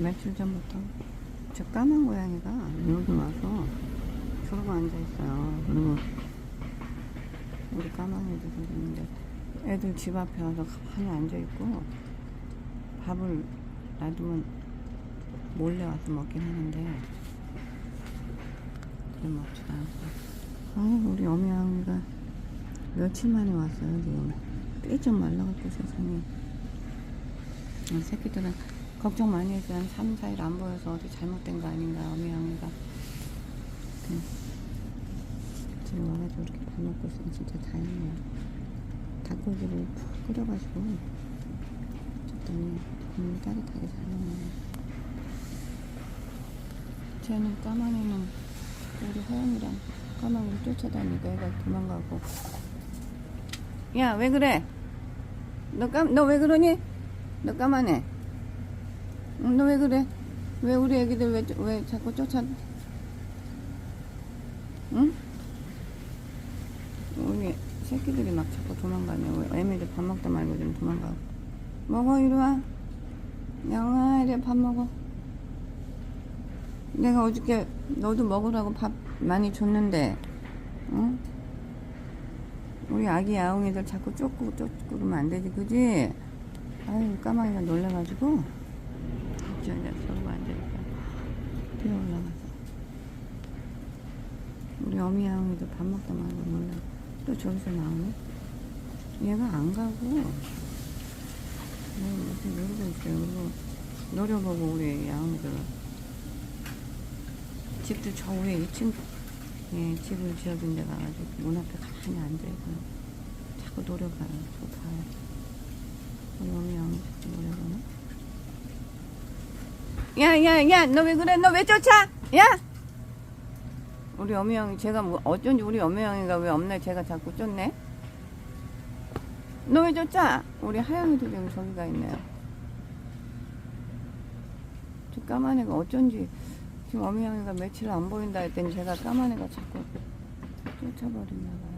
며칠 전부터 저 까만 고양이가 여기 와서 저러고 앉아있어요. 그리고 우리 까만이도 생겼는데 애들 집 앞에 와서 가만히 앉아있고 밥을 놔두면 몰래 와서 먹긴 하는데 그래 먹지도 않고 아 우리 어미양이가 며칠 만에 왔어요 지금. 삐좀 말라갖고 세상에. 이 새끼들은 걱정 많이 했어요 한 3, 4일 안 보여서 어디 잘못된 거 아닌가 어미양이가. 그, 지금 와가지고 이렇게 밥 먹고 있으면 진짜 다행이에요 닭고기를 푹 끓여가지고 줬더니 국물 따뜻하게 잘 먹네요 쟤는 까만이는 우리 허영이랑 까만이를 쫓아다니니까 애가 도망가고. 야 왜 그래? 너왜 그러니? 너 까만해 너 왜 그래? 왜 우리 애기들 왜, 쫓- 왜 자꾸 쫓아? 응? 우리 새끼들이 막 자꾸 도망가네. 왜 애미들 밥 먹다 말고 좀 도망가고 먹어 이리 와. 양아 이리 밥 먹어. 내가 어저께 너도 먹으라고 밥 많이 줬는데, 응? 우리 아기 야옹이들 자꾸 쫓고 쫓고 그러면 안 되지, 그지? 아유, 까마귀가 놀래가지고, 저 저러고 앉아있다. 뛰어 올라가서. 우리 어미 야옹이도 밥 먹다 말고 놀라. 또 저기서 나오네? 얘가 안 가고, 뭐, 무슨 노리고 있어요. 그리고 노려보고 우리 야옹이들. 집도 저 위에 2층 예, 집을 지어준 데 가가지고 문 앞에 가만히 앉아있고 자꾸 노려봐요. 저 봐요. 어미 형이 자꾸 노려보네. 야, 야, 야, 너 왜 그래? 너 왜 쫓아? 야! 우리 어미 형이 제가 뭐 어쩐지 우리 어미 형이가 왜 없네? 제가 자꾸 쫓네? 너 왜 쫓아? 우리 하영이도 지금 저기가 있네요. 저 까만 애가 어쩐지 지금 어미양이가 며칠 안 보인다 했더니 제가 까만 애가 자꾸 쫓아버렸나 봐요.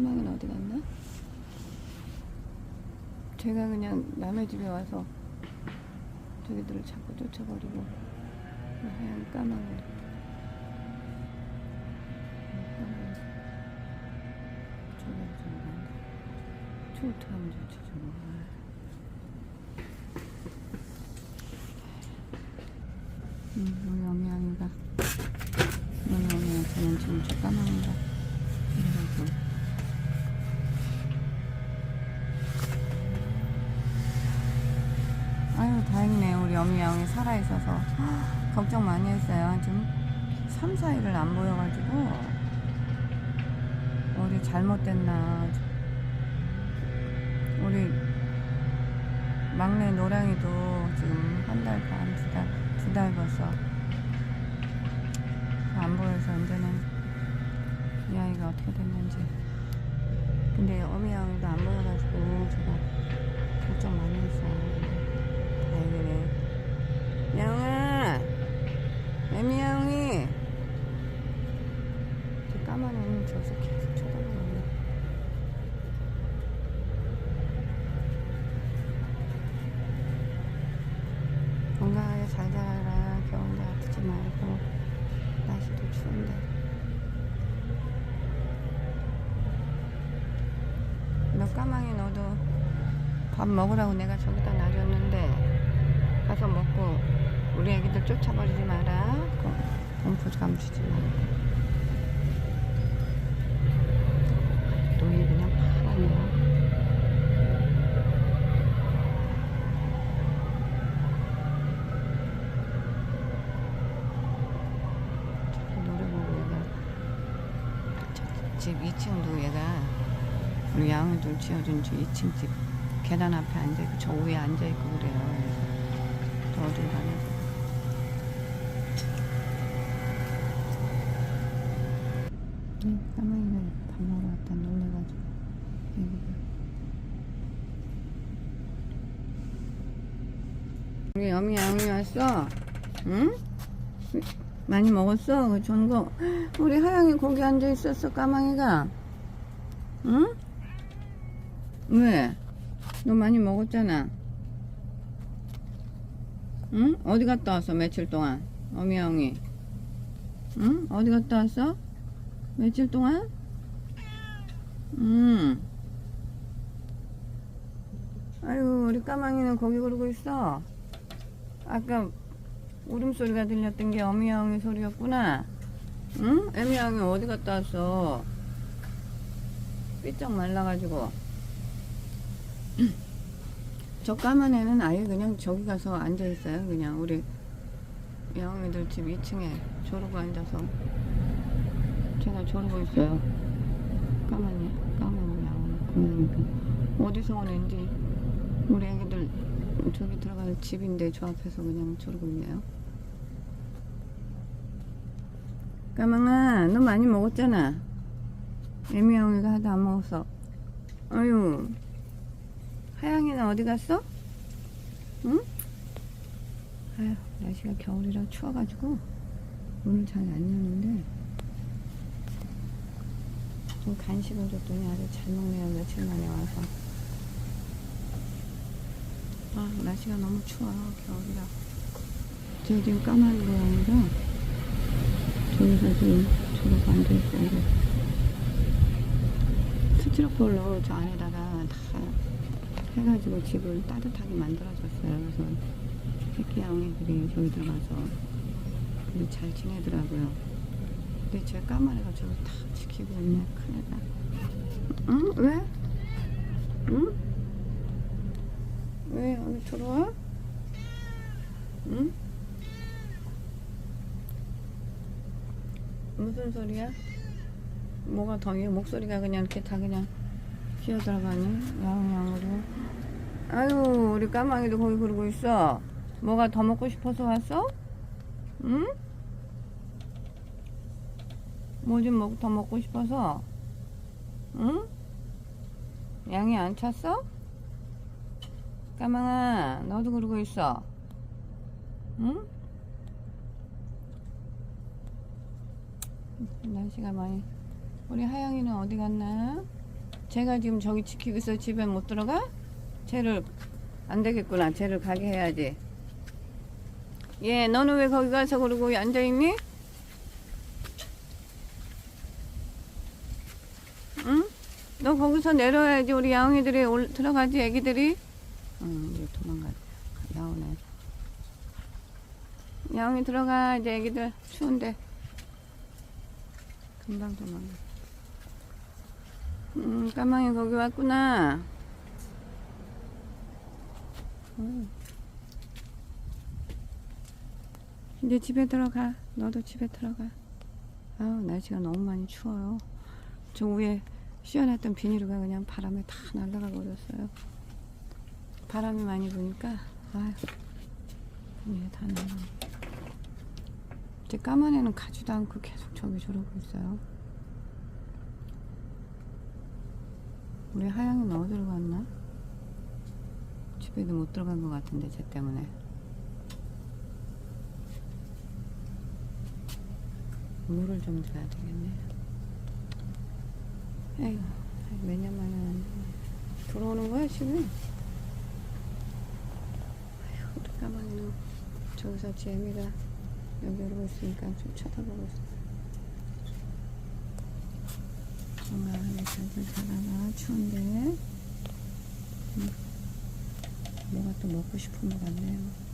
까망이는 어디 갔나? 제가 그냥 남의 집에 와서 저기들을 자꾸 쫓아버리고 하얀 까망이 까망이 저거 난다. 저 어떡하면 좋지 저거. 어미양이 살아있어서 걱정 많이 했어요. 지금 3, 4일을 안 보여가지고 어디 잘못됐나. 우리 막내 노랑이도 지금 한 달 반, 두 달, 두 달 벌써 안 보여서 이제는 이 아이가 어떻게 됐는지. 근데 어미 양이도 안 보여가지고 제가 걱정 많이 했어요. 다행이네 양아 애미 양이 저 까만 애는 저기서 계속 쳐다보고 있네 건강하게 잘 자라라 겨울에 아프지 말고 날씨도 추운데. 너 까망이 너도 밥 먹으라고 내가 저기다 놔줬는데 가서 먹고 우리 애기들 쫓아버리지 마라. 공- 공포 감추지 말고 집 2층도 얘가 우리 양이들 지어준 집 2층 집 계단 앞에 앉아있고 저 위에 앉아있고 그래요. 저 어딜 가나 응, 까마귀가 밥 먹으러 왔다. 놀래가지고. 우리 어미 양이 왔어? 응? 많이 먹었어? 그 좋은 거. 우리 하영이 거기 앉아 있었어, 까망이가. 응? 왜? 너 많이 먹었잖아. 응? 어디 갔다 왔어, 며칠 동안? 어미영이. 응? 어디 갔다 왔어? 며칠 동안? 응. 아이고, 우리 까망이는 거기 그러고 있어. 아까 울음소리가 들렸던 게 어미영이 소리였구나. 응? 애미영이 어디 갔다 왔어? 삐쩍 말라가지고. 저 까만 애는 아예 그냥 저기 가서 앉아있어요. 그냥 우리 영이들 집 2층에 저러고 앉아서 제가 저러고 있어요. 까만이, 까만 양. 그러니까 어디서 온 애인지 우리 애기들 저기 들어가는 집인데 저 앞에서 그냥 저러고 있네요. 까망아, 너 많이 먹었잖아. 애미영이가 하도 안 먹었어. 아유, 하양이는 어디 갔어? 응? 아유, 날씨가 겨울이라 추워가지고 문을 잘안 여는데 좀 간식을 줬더니 아주 잘 먹네요. 며칠 만에 와서. 아, 날씨가 너무 추워요. 겨울이라. 저 지금 까만 고양이가 저기서 지금 저러고 앉아있어요. 스티로폴로 저 안에다가 다 해가지고 집을 따뜻하게 만들어줬어요. 그래서 새끼 양이들이 저기 들어가서 잘 지내더라고요. 근데 제 까마리가 저기 다 지키고 있네. 큰일다. 응? 왜? 응? 왜 여기 들어와? 응? 무슨 소리야? 뭐가 더 이게 목소리가 그냥 이렇게 다 그냥 기어 들어가니 양양으로 아유 우리 까망이도 거기 그러고 있어 뭐가 더 먹고 싶어서 왔어? 응? 뭐좀더 먹고 싶어서? 응? 양이 안 찼어? 까망아 너도 그러고 있어 응? 날씨가 많이. 우리 하영이는 어디 갔나? 제가 지금 저기 지키고 있어. 집에 못 들어가? 쟤를 안 되겠구나. 쟤를 가게 해야지. 얘 너는 왜 거기 가서 그러고 앉아있니? 응? 너 거기서 내려야지. 우리 야옹이들이 올, 들어가지 애기들이. 응 이제 도망가. 나오네 야옹이 들어가. 이제 애기들 추운데 금방 도망가. 음, 까망이 거기 왔구나. 음. 이제 집에 들어가. 너도 집에 들어가. 아우, 날씨가 너무 많이 추워요. 저 위에 씌워놨던 비닐가 그냥 바람에 다 날아가 버렸어요. 바람이 많이 부니까, 아휴, 비닐이 다 날아가. 제 까만 애는 가지도 않고 계속 저기 저러고 있어요. 우리 하영이는 어디로 갔나? 집에도 못 들어간 것 같은데 쟤 때문에. 물을 좀 줘야 되겠네. 에휴, 왔는데. 들어오는 거야 지금? 아휴, 우리 까만이는 저기서 재미가 여기 이러고 있으니까 좀 쳐다보고 있어. 건강하게 잘들 살아라. 추운데. 음. 뭐가 또 먹고 싶은 것 같네요.